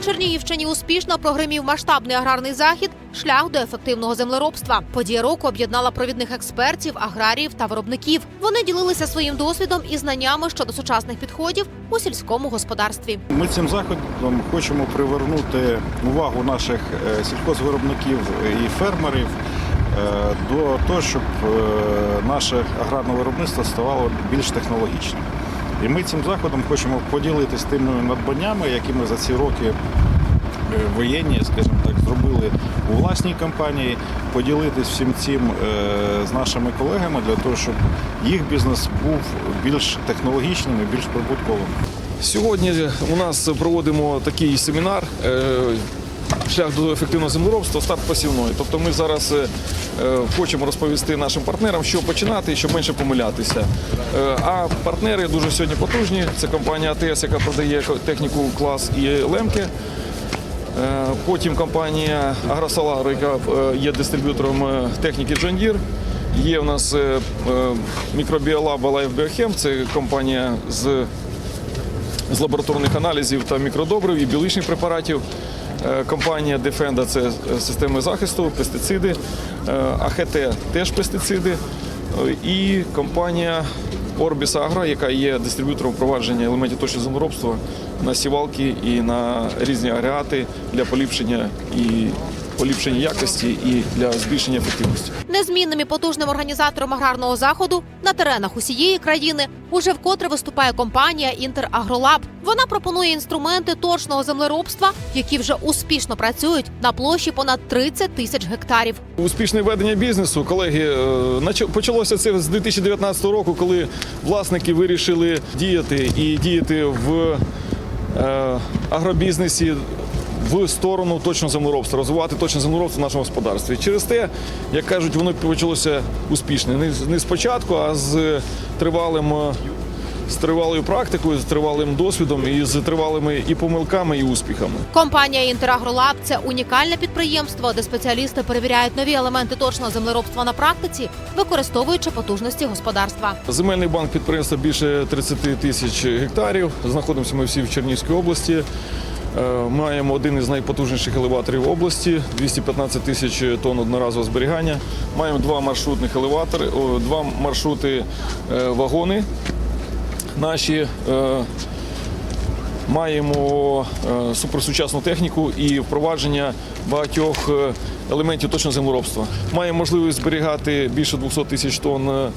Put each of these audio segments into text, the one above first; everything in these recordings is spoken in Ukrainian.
Чернігівщині успішно прогримів масштабний аграрний захід шлях до ефективного землеробства. Подія року об'єднала провідних експертів, аграріїв та виробників. Вони ділилися своїм досвідом і знаннями щодо сучасних підходів у сільському господарстві. Ми цим заходом хочемо привернути увагу наших е, сільхозвиробників і фермерів е, до того, щоб е, наше аграрне виробництво ставало більш технологічним. І ми цим заходом хочемо поділитися тими надбаннями, які ми за ці роки е, воєнні, скажімо так, зробили у власній компанії, поділитись всім цим е, з нашими колегами для того, щоб їх бізнес був більш технологічним і більш прибутковим. Сьогодні у нас проводимо такий семінар. Шлях до ефективного землеробства, старт посівної. Тобто ми зараз е, е, хочемо розповісти нашим партнерам, що починати, і щоб менше помилятися. Е, А партнери дуже сьогодні потужні. Це компанія АТС, яка продає техніку клас і лемки. Потім компанія Агросолар, яка є дистриб'ютором техніки John Deere. Є у нас мікробіолаба Life Biochem, це компанія з з лабораторних аналізів та мікродобрив і біологічних препаратів. Е, Компанія Defenda – це е, системи захисту, пестициди, Е, АХТ теж пестициди. І компанія Orbis Agro, яка є дистриб'ютором впровадження елементів точного землеробства на сівалки і на різні агрегати для поліпшення і поліпшення якості і для збільшення ефективності. Незмінним і потужним організатором аграрного заходу на теренах усієї країни уже вкотре виступає компанія «Інтерагролаб». Вона пропонує інструменти точного землеробства, які вже успішно працюють на площі понад 30 тисяч гектарів. Успішне ведення бізнесу, колеги, е, почалося це з 2019 року, коли власники вирішили діяти і діяти в е, агробізнесі в сторону точного землеробства, розвивати точне землеробство в нашому господарстві. Через те, як кажуть, воно почалося успішне. Не, спочатку, а з тривалим. е, З тривалою практикою, з тривалим досвідом і з тривалими і помилками, і успіхами. Компанія «Інтерагролаб» – це унікальне підприємство, де спеціалісти перевіряють нові елементи точного землеробства на практиці, використовуючи потужності господарства. Земельний банк підприємства більше 30 тисяч гектарів. Знаходимося ми всі в Чернігівській області. Е, Маємо один із найпотужніших елеваторів області, 215 тисяч тонн одноразового зберігання. Маємо два маршрутних елеватори, два маршрути е, вагони. Наші е, маємо е, суперсучасну техніку і впровадження багатьох е, елементів точного землеробства. Маємо можливість зберігати більше 200 тисяч тонн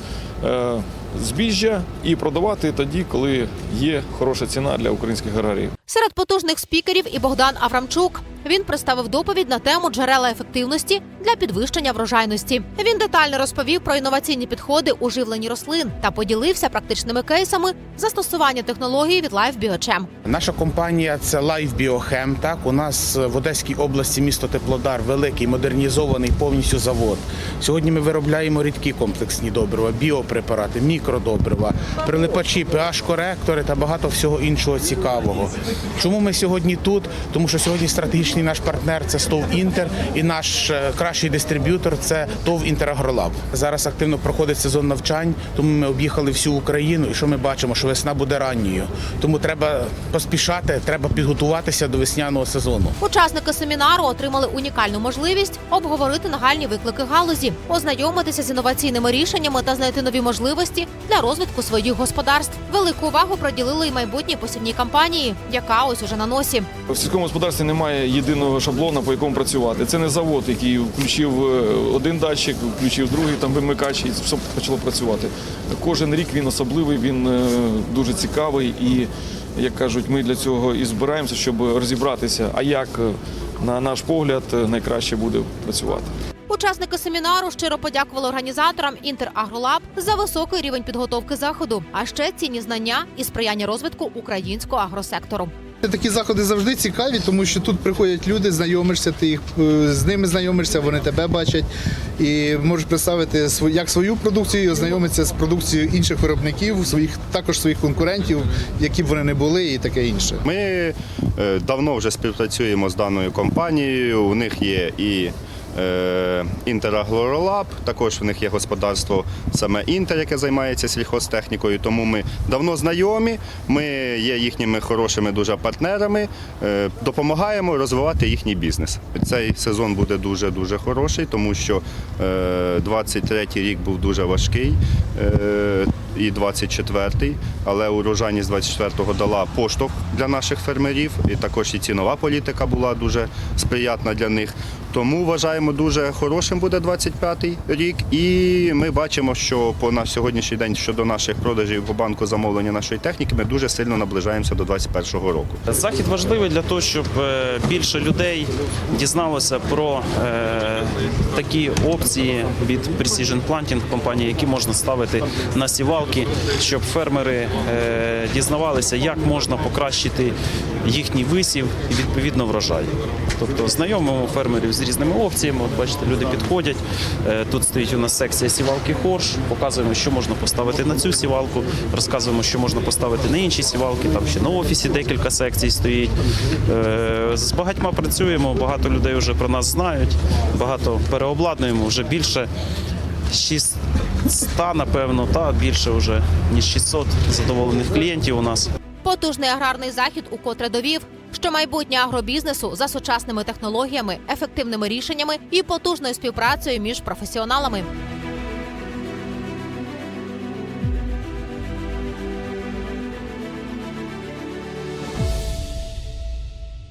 е, збіжжя і продавати тоді, коли є хороша ціна для українських аграріїв. Серед потужних спікерів і Богдан Аврамчук. Він представив доповідь на тему джерела ефективності для підвищення врожайності. Він детально розповів про інноваційні підходи у живленні рослин та поділився практичними кейсами застосування технології від Life Biochem. Наша компанія це Life Biochem. Так у нас в Одеській області місто Теплодар, великий модернізований повністю завод. Сьогодні ми виробляємо рідкі комплексні добрива, біопрепарати, мікродобрива, прилипачі, pH-коректори та багато всього іншого цікавого. Чому ми сьогодні тут? Тому що сьогодні стратегічний наш партнер це СТОВ Інтер і наш е, кращий дистриб'ютор це ТОВ Інтерагролаб. Зараз активно проходить сезон навчань, тому ми об'їхали всю Україну. І що ми бачимо? Що весна буде ранньою. Тому треба поспішати, треба підготуватися до весняного сезону. Учасники семінару отримали унікальну можливість обговорити нагальні виклики галузі, ознайомитися з інноваційними рішеннями та знайти нові можливості для розвитку своїх господарств. Велику увагу приділили й майбутній посівній кампанії, яка ось уже на носі. В сільському господарстві немає єдиного шаблона, по якому працювати. Це не завод, який включив е, один датчик, включив другий там вимикач і все почало працювати. Кожен рік він особливий, він е, дуже цікавий і, як кажуть, ми для цього і збираємося, щоб розібратися, а як, е, на наш погляд, найкраще буде працювати. Учасники семінару щиро подякували організаторам «Інтерагролаб» за високий рівень підготовки заходу, а ще цінні знання і сприяння розвитку українського агросектору. Такі заходи завжди цікаві, тому що тут приходять люди, знайомишся, ти їх е, з ними знайомишся, вони тебе бачать і можеш представити як свою продукцію, і ознайомитися з продукцією інших виробників, своїх також своїх конкурентів, які б вони не були, і таке інше. Ми е, давно вже співпрацюємо з даною компанією. У них є і е, Інтераглоролаб. Також в них є господарство саме Інтер, яке займається сільхозтехнікою. Тому ми давно знайомі. Ми є їхніми хорошими дуже партнерами. е, Допомагаємо розвивати їхній бізнес. Цей сезон буде дуже дуже хороший, тому що е, 23-й рік був дуже важкий. І 24-й, але урожайність 24-го дала поштовх для наших фермерів, і також і цінова політика була дуже сприятна для них. Тому вважаємо, дуже хорошим буде 25-й рік. І ми бачимо, що по на сьогоднішній день щодо наших продажів по банку замовлення нашої техніки, ми дуже сильно наближаємося до 21-го року. Захід важливий для того, щоб е, більше людей дізналося про е, такі опції від Precision Planting компанії, які можна ставити на сівалки, щоб фермери е, дізнавалися, як можна покращити їхній висів і відповідно врожай. Тобто знайомимо фермерів з різними опціями. От бачите, люди підходять. Е, Тут стоїть у нас секція сівалки Хорш. Показуємо, що можна поставити на цю сівалку, розказуємо, що можна поставити на інші сівалки. Там ще на офісі декілька секцій стоїть. Е, З багатьма працюємо, багато людей вже про нас знають, багато переобладнуємо, вже більше 600, напевно, та більше вже ніж 600 задоволених клієнтів у нас. Потужний аграрний захід укотре довів, що майбутнє агробізнесу за сучасними технологіями, ефективними рішеннями і потужною співпрацею між професіоналами.